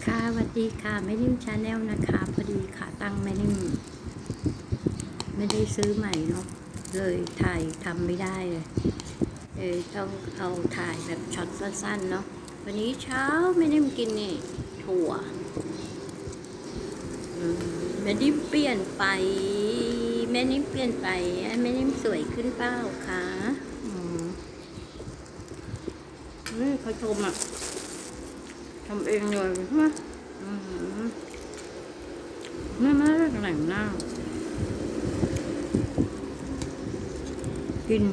ค่ะสวัสดีค่ะแม่นิ่มชาแนลนะคะ พอดีขาตั้งแม่นิ่มไม่ได้ซื้อใหม่เนาะเลยถ่ายทำไม่ได้เลยเออต้องเอาถ่ายแบบช็อตสั้นๆเนาะวันนี้เช้าแม่นิ่มกินนี่ถั่วอืมแม่นิ่มเปลี่ยนไปแม่นิ่มเปลี่ยนไปแม่นิ่มสวยขึ้นเปล่าคะอืมนี่เขาชมอะำเองเลยใช่ไหมอืมไม่ไม่ได้แหล่งหน้ากิน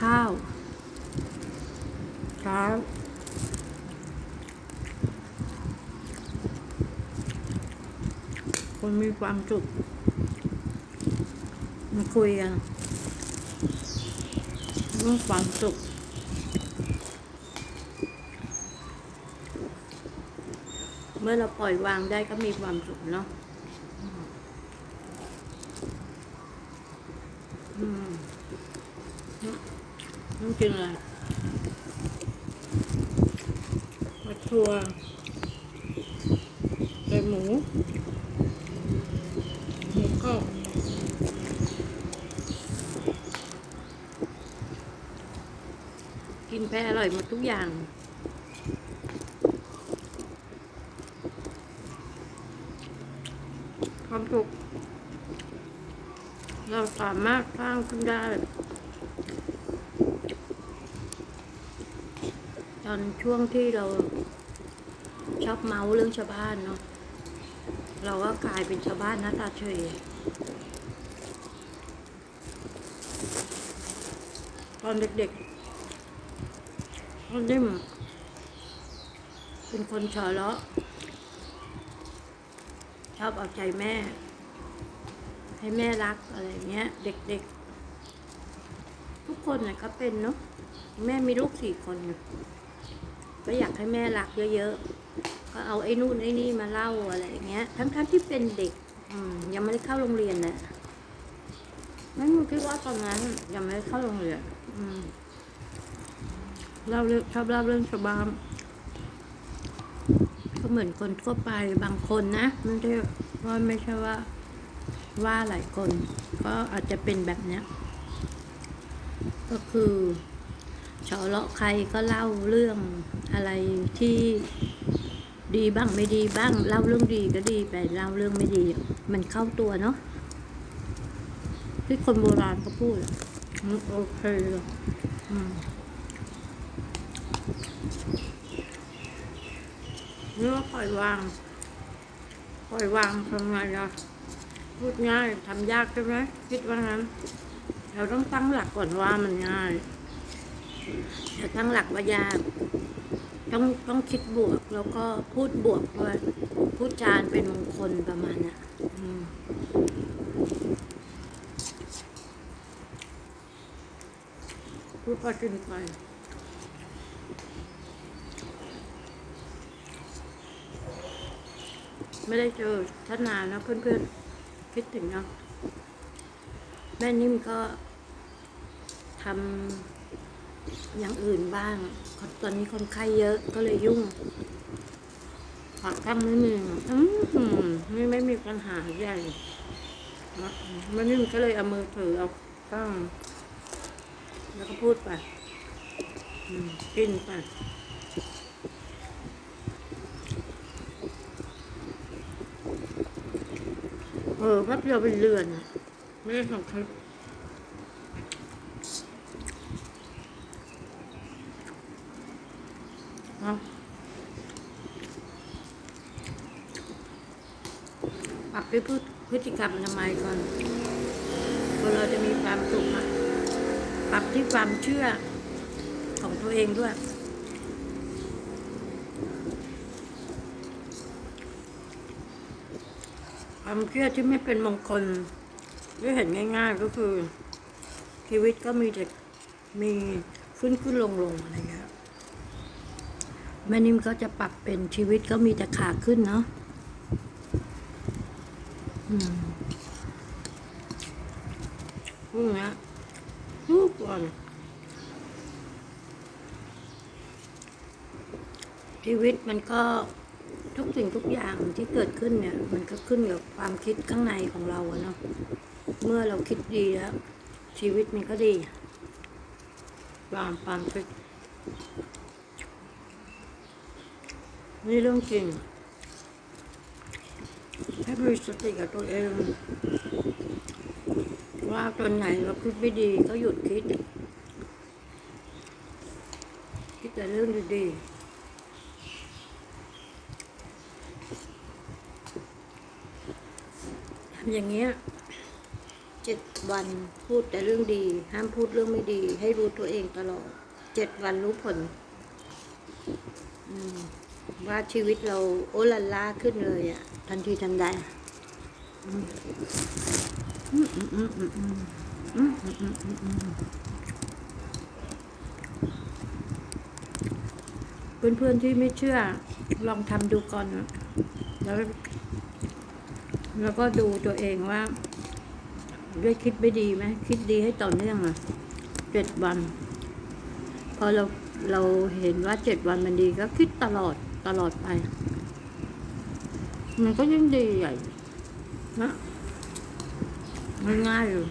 ข้าวเช้าคนมีความสุขมาคุยกันเรื่องความสุข มื่อเราปล่อยวางได้ก็มีความสุขเนาะอืมต้องกินอะไรปลาทัวไก่หมูหมูกรอบกินแพ้อร่อยหมดทุกอย่าง ความสุขเราสามารถสร้างขึ้นได้ตอนช่วงที่เราชอบเมาเรื่องชาวบ้านเนาะเราก็กลายเป็นชาวบ้านหน้าตาเฉยตอนเด็กๆตอนนิ่มเป็นคนชอเลาะ ชอบเอาใจแม่ ให้แม่รักอะไรเงี้ย เด็กๆ ทุกคนเนี่ยก็เป็นเนาะแม่มีลูกสี่คนก็อยากให้แม่รักเยอะๆก็เอาไอ้นู่นไอ้นี่มาเล่าอะไรเงี้ย ทั้งๆที่เป็นเด็กอืมยังไม่ได้เข้าโรงเรียนนะไม่รู้คิดว่าตอนนั้นยังไม่ได้เข้าโรงเรียนอืมเล่าเรื่องชอบเล่าเรื่องชาวบ้าน ก็เหมือนคนทั่วไปบางคนนะไม่ใช่ว่าไม่ใช่ว่าว่าหลายคน ก็อาจจะเป็นแบบเนี้ยก็คือเฉาะเลาะใครก็เล่าเรื่องอะไรที่ดีบ้างไม่ดีบ้างเล่าเรื่องดีก็ดีไปเล่าเรื่องไม่ดี มันเข้าตัวเนาะที่คนโบราณเขาพูดโอเคอืม เนื้อปล่อยวาง ปล่อยวางทำไงล่ะพูดง่ายทำยากใช่ไหมคิดว่างั้น เราต้องตั้งหลักก่อนว่ามันง่ายอย่ตั้งหลักว่ายากต้องต้องคิดบวกแล้วก็พูดบวกด้วยพูดจานเป็นมงคลประมาณน่ะพูดพอกินไป ไม่ได้เจอท่านนานแล้วเพื่อนๆ คิดถึงเนาะแม่นิ่มก็ทำอย่างอื่นบ้าง ตอนนี้คนไข้เยอะก็เลยยุ่งผักตั้งไม่มีอืมไม่ไม่มีปัญหาใหญ่แม่นิ่มก็เลยเอามือถือเอาตั้งแล้วก็พูดไปกินไป ออแป๊บเดียวเป็นเรือนอะไม่ได้ส่งคลิปเอาปรับด้วยพฤพฤติกรรมทำไมยก่อนคนเราจะมีความสุขอะปรับที่ความเชื่อของตัวเองด้วย ความเชื่อที่ไม่เป็นมงคลที่เห็นง่าย ๆ ก็คือ ชีวิตก็มีแต่มีขึ้นขึ้นลงลงอะไรเงี้ยแม่นิ่มก็จะปรับเป็นชีวิตก็มีแต่ขาขึ้นเนาะอืมพวกนี้ยทุกวันชีวิตมันก็ ทุกสิ่งทุกอย่างที่เกิดขึ้นเนี่ย มันก็ขึ้นกับความคิดข้างในของเราเนาะเมื่อเราคิดดีแล้วชีวิตมันก็ดี ความความคิดนี่เรื่องจริงให้มีสติกับตัวเอง ว่าตอนไหนเราคิดไม่ดีก็หยุดคิด คิดแต่เรื่องดีๆ อย่างเงี้ยเจ็ดวันพูดแต่เรื่องดี ห้ามพูดเรื่องไม่ดี ให้รู้ตัวเองตลอดเจ็ดวันรู้ผลว่าชีวิตเราโอลันล่าขึ้นเลยอะ่ะ ทันทีทันใดเพื่อนๆที่ไม่เชื่อ ลองทำดูก่อน แล้ว แล้วก็ดูตัวเองว่าด้วยคิดไม่ดีไหมคิดดีให้ต่อเนื่องอะเจ็ดวัน พอเราเราเห็นว่าเจ็ดวันมันดีก็คิดตลอดตลอดไป มันก็ยิ่งดีใหญ่นะง่ายๆเลย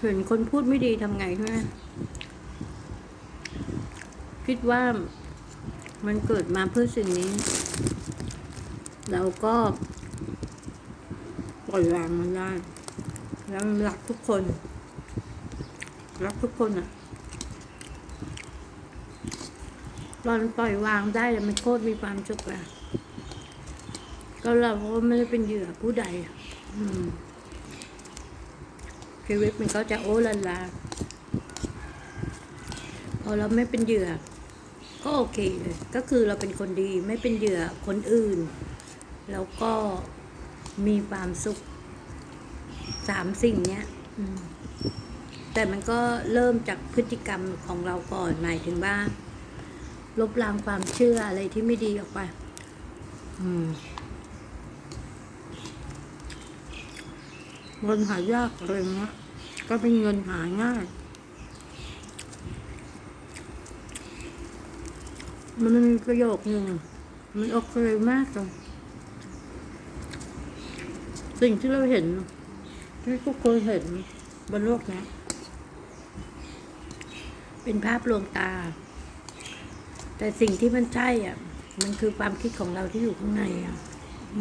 เห็นคนพูดไม่ดีทำไงใช่ไหม คิดว่ามันเกิดมาเพื่อสิ่งนี้ เราก็ปล่อยวางมันได้แล้วรักทุกคน รักทุกคนอะตอนปล่อยวางได้แล้วมันโคตรมีความสุขอะก็เราก็ไม่ได้เป็นเหยื่อผู้ใดชีวิตมันก็จะโอ้ลันลาพอเราไม่เป็นเหยื่อ ก็โอเคเลยก็คือเราเป็นคนดีไม่เป็นเหยื่อคนอื่น แล้วก็มีความสุขสามสิ่งเนี้ยแต่มันก็เริ่มจากพฤติกรรมของเราก่อนหมายถึงว่า ลบล้างความเชื่ออะไรที่ไม่ดีออกไปเงินหายากเงี้ยก็เป็นเงินหาง่าย มันมีประโยคหนึ่งมันโอเคมากเลยสิ่งที่เราเห็นที่ทุกคนเห็นบนโลกนี้เป็นภาพลวงตา แต่สิ่งที่มันใช่อะ มันคือความคิดของเราที่อยู่ข้างในอะอ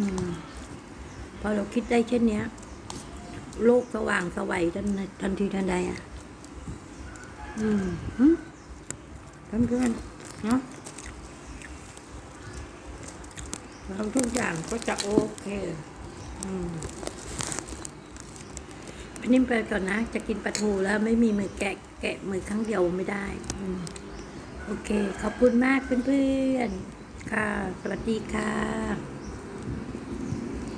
พอเราคิดได้เช่นเนี้ย โลกสว่างสวัยทันทันทีทันใดอะ อืมหึเพื่อนเนาะ แล้วทุกอย่างก็จะโอเค อืมพี่นิ่มไปก่อนนะ จะกินปลาทูแล้วไม่มีมือแกะ แกะมือครั้งเดียวไม่ได้ อืมโอเค ขอบคุณมากเพื่อนๆ ค่ะ สวัสดีค่ะ